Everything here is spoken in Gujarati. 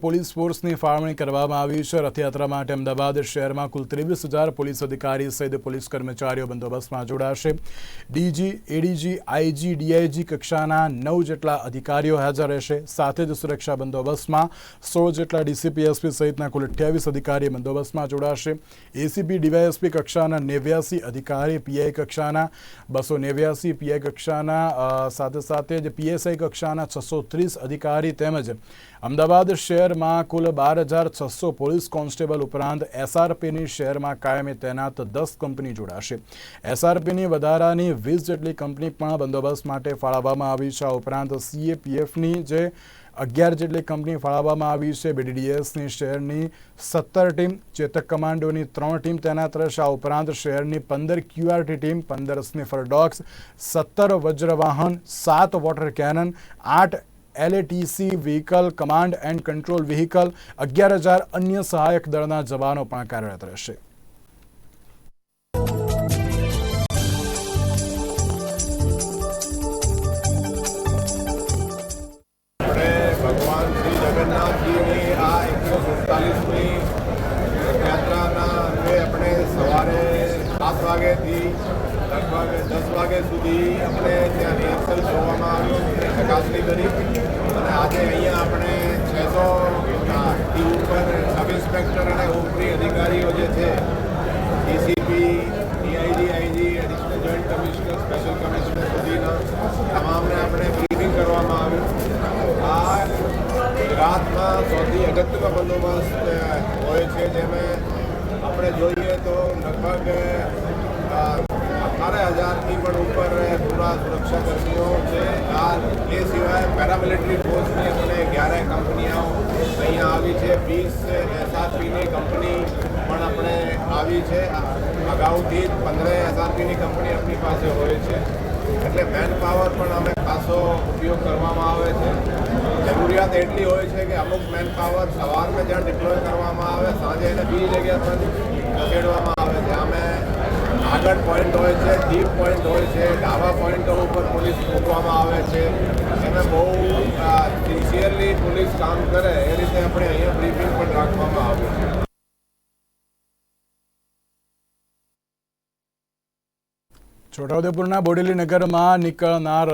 પોલીસ ફોર્સની ફાળવણી કરવામાં આવી છે. રથયાત્રા માટે અમદાવાદ શહેરમાં કુલ ત્રેવીસ હજાર પોલીસ અધિકારી સહિત પોલીસ કર્મચારીઓ બંદોબસ્તમાં જોડાશે. ડીજી, એડીજી, આઈજી, ડીઆઈજી કક્ષાના નવ જેટલા અધિકારીઓ હાજર રહેશે. સાથે જ સુરક્ષા બંદોબસ્તમાં સોળ જેટલા ડીસીપી, એસપી સહિતના કુલ અઠ્યાવીસ અધિકારી બંદોબસ્તમાં જોડાશે. એસીપી, ડીવાયએસપી કક્ષાના નેવ્યાસી અધિકારી, પીઆઈ કક્ષાના બસો નેવ્યાસી, પીઆઈ કક્ષાના સાથે સાથે જ પીએસઆઈ કક્ષાના છસો ત્રીસ અધિકારી તેમજ અમદાવાદ શહેરમાં કુલ બાર હજાર છસો પોલીસ કોન્સ્ટેબલ ઉપરાંત એસઆરપીની શહેરમાં કાયમી તૈનાત દસ કંપની જોડાશે. એસઆરપીની વધારાની વીસ જેટલી કંપની પણ બંદોબસ્ત માટે ફાળવવામાં આવી છે. આ ઉપરાંત સીએપીએફની જે અગિયાર જેટલી કંપની ફાળવવામાં આવી છે, બીડીડીએસની શહેરની સત્તર ટીમ, ચેતક કમાન્ડોની ત્રણ ટીમ તૈનાત રહેશે. આ ઉપરાંત શહેરની પંદર ક્યુઆરટી ટીમ, પંદર સ્નિફર ડોગ્સ, સત્તર વજ્રવાહન, સાત વોટર કેનન, આઠ LATC vehicle, command and control vehicle, અગિયાર હજાર અન્ય સહાયક દળના જવાનો પણ કાર્યરત રહેશે. ભગવાન શ્રી જગન્નાથજીની આ સવારે સાત વાગ્યાથી લગભગ દસ વાગ્યા સુધી આપણે ત્યાં રિહર્સલ જોવામાં ઇન્સ્પેક્ટર અને ઉપરી અધિકારીઓ જે છે DCP DIG IG additional joint commissioner special commissioner સુધીના તમામને આપણે બ્રીફિંગ કરવામાં આવ્યું. આ ગુજરાતમાં સૌથી અગત્યનો બંદોબસ્ત હોય છે જેમાં આપણે જોઈએ તો લગભગ અઠારે હજારથી પણ ઉપર પૂરા સુરક્ષાકર્મીઓ છે. આ એ સિવાય પેરામિલિટરી ફોર્સની અને અગિયાર કંપનીઓ અહીંયા આવી છે વીસ એસઆરપીની કંપની પણ આપણે આવી છે. અગાઉથી જ પંદરે એસઆરપીની કંપની આપણી પાસે હોય છે. એટલે મેન પાવર પણ અમે ખાસો ઉપયોગ કરવામાં આવે છે. જરૂરિયાત એટલી હોય છે કે અમુક મેન પાવર સવારમાં જ્યાં ડિપ્લોય કરવામાં આવે, સાંજે એને બીજી જગ્યા પર ખસેડવામાં આવે છે. અમે આગળ પોઈન્ટ હોય છે ડીપ પોઈન્ટ હોય છે, ડાબા પોઈન્ટો ઉપર પોલીસ મૂકવામાં આવે છે. એને બહુ પોલીસ કામ કરે, એ રીતે આપણે અહીંયા બ્રીફિંગ પણ રાખવામાં આવ્યું છે. છોટાઉદેપુરના બોડેલી નગરમાં નીકળનાર